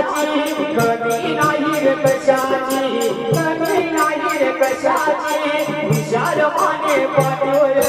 कशाची कमी नाही रे कशाची कमी नाही रे कशाची विशाल माने पाठवले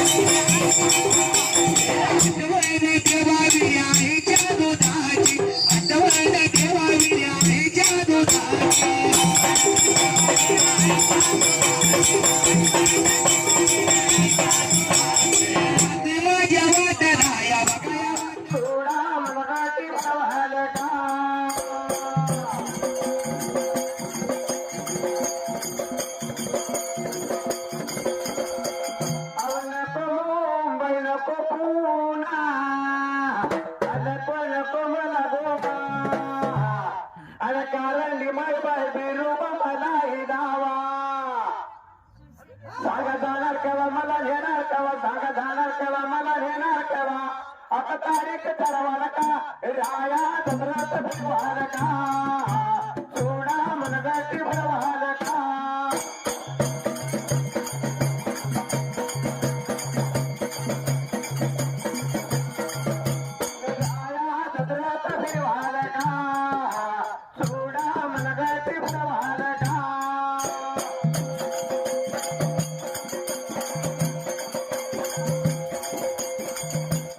なに? बिरूप मलाही धावा मला घेणार केव्हा? जागा जाणार केव्हा मला घेणार केव्हा? तारीख ठरवा नका राया दसरात भिवा नका सोडा मनगाची भरवा.